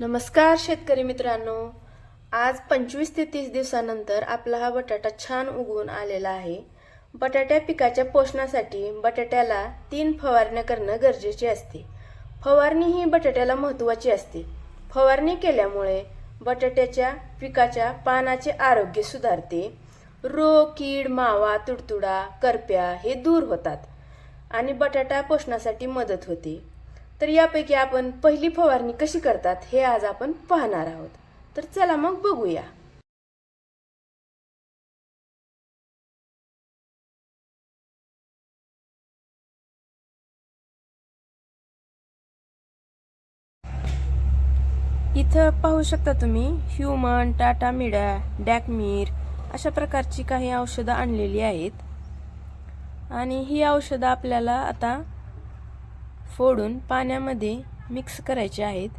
नमस्कार शेतकरी मित्रांनो. आज पंचवीस ते तीस दिवसानंतर आपला हा बटाटा छान उगवून आलेला आहे. बटाट्या पिकाच्या पोषणासाठी बटाट्याला तीन फवारण्या करणं गरजेचे असते. फवारणी ही बटाट्याला महत्त्वाची असते. फवारणी केल्यामुळे बटाट्याच्या पिकाच्या पानाचे आरोग्य सुधारते. रोग कीड मावा तुडतुडा करप्या हे दूर होतात आणि बटाटा पोषणासाठी मदत होते. तर यापैकी आपण पहिली फवारणी कशी करतात हे आज आपण पाहणार आहोत. तर चला मग बघूया. इथं पाहू शकता तुम्ही ह्युमन टाटा मिडा डॅकमीर अशा प्रकारची काही औषधं आणलेली आहेत. आणि ही औषधं आपल्याला आता फोडून पाण्यामध्ये मिक्स करायचे आहेत.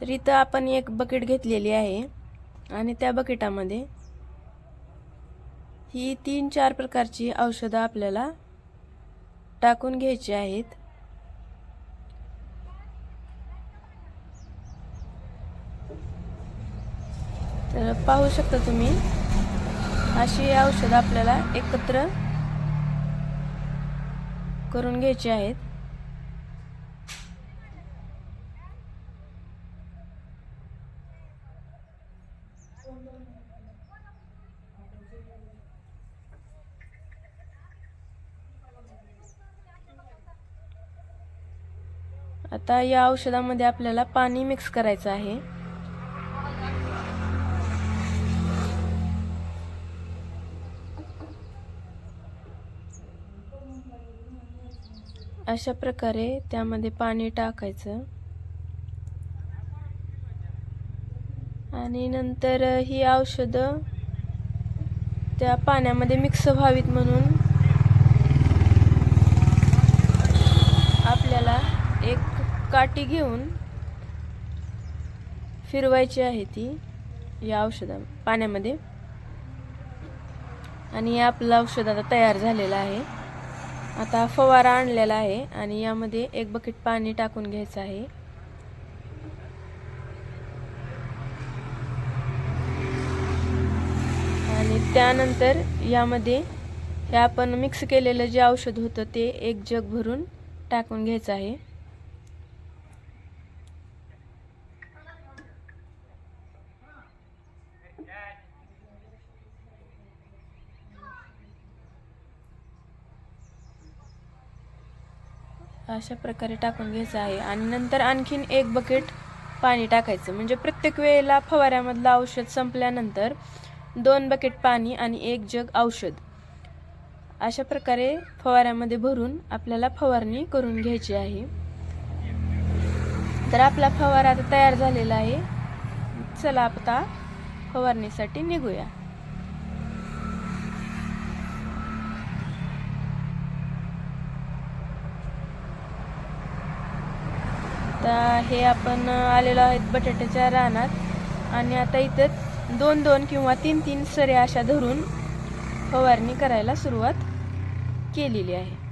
तर इथं आपण एक बकेट घेतलेली आहे आणि त्या बकेटामध्ये ही तीन चार प्रकारची औषधं आपल्याला टाकून घ्यायची आहेत. तर पाहू शकता तुम्ही अशी औषधं आपल्याला एकत्र करून घ्यायचे आहेत. आता या औषधामध्ये आपल्याला पाणी मिक्स करायचं आहे. अशा प्रकारे त्यामध्ये पाणी टाकायचं. आणि नंतर ही औषधं त्या पाण्यामध्ये मिक्स व्हावीत म्हणून आपल्याला एक काठी घेऊन फिरवायची आहे ती या औषधा पाण्यामध्ये. आणि आपलं औषध आता तयार झालेलं आहे. आता फवारा आणलेला आहे आणि यामध्ये एक बकेट पाणी टाकून घ्यायचं आहे. आणि त्यानंतर यामध्ये हे आपण मिक्स केलेलं जे औषध होतं ते एक जग भरून टाकून घ्यायचं आहे. अशा प्रकारे टाकून घ्यायचं आहे. आणि नंतर आणखीन एक बकेट पाणी टाकायचं. म्हणजे प्रत्येक वेळेला फवाऱ्यामधलं औषध संपल्यानंतर दोन बकेट पाणी आणि एक जग औषध. अशा प्रकारे फवाऱ्यामध्ये भरून आपल्याला फवारणी करून घ्यायची आहे. तर आपला फवारा आता तयार झालेला आहे. चला आता फवारणीसाठी निघूया आता हे आपण आलेलो आहेत बटाट्याच्या रानात. आणि आता इथं दोन दोन किंवा तीन तीन सऱ्या अशा धरून फवारणी करायला सुरुवात केलेली आहे.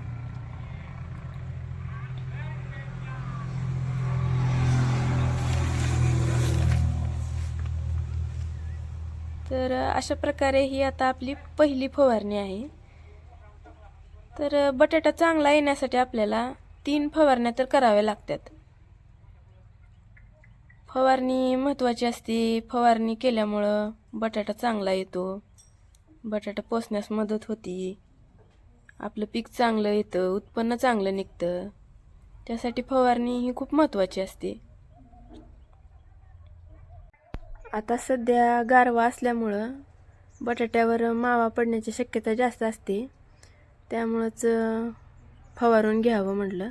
तर अशा प्रकारे ही आता आपली पहिली फवारणी आहे. तर बटाटा चांगला येण्यासाठी आपल्याला तीन फवारण्या तर कराव्या लागतात. फवारणी महत्त्वाची असते. फवारणी केल्यामुळं बटाटा चांगला येतो. बटाटा पोसण्यास मदत होती. आपलं पीक चांगलं येतं उत्पन्न चांगलं निघतं. त्यासाठी फवारणी ही खूप महत्त्वाची असते. आता सध्या गारवा असल्यामुळं बटाट्यावर मावा पडण्याची शक्यता जास्त असते. त्यामुळंच फवारून घ्यावं म्हटलं.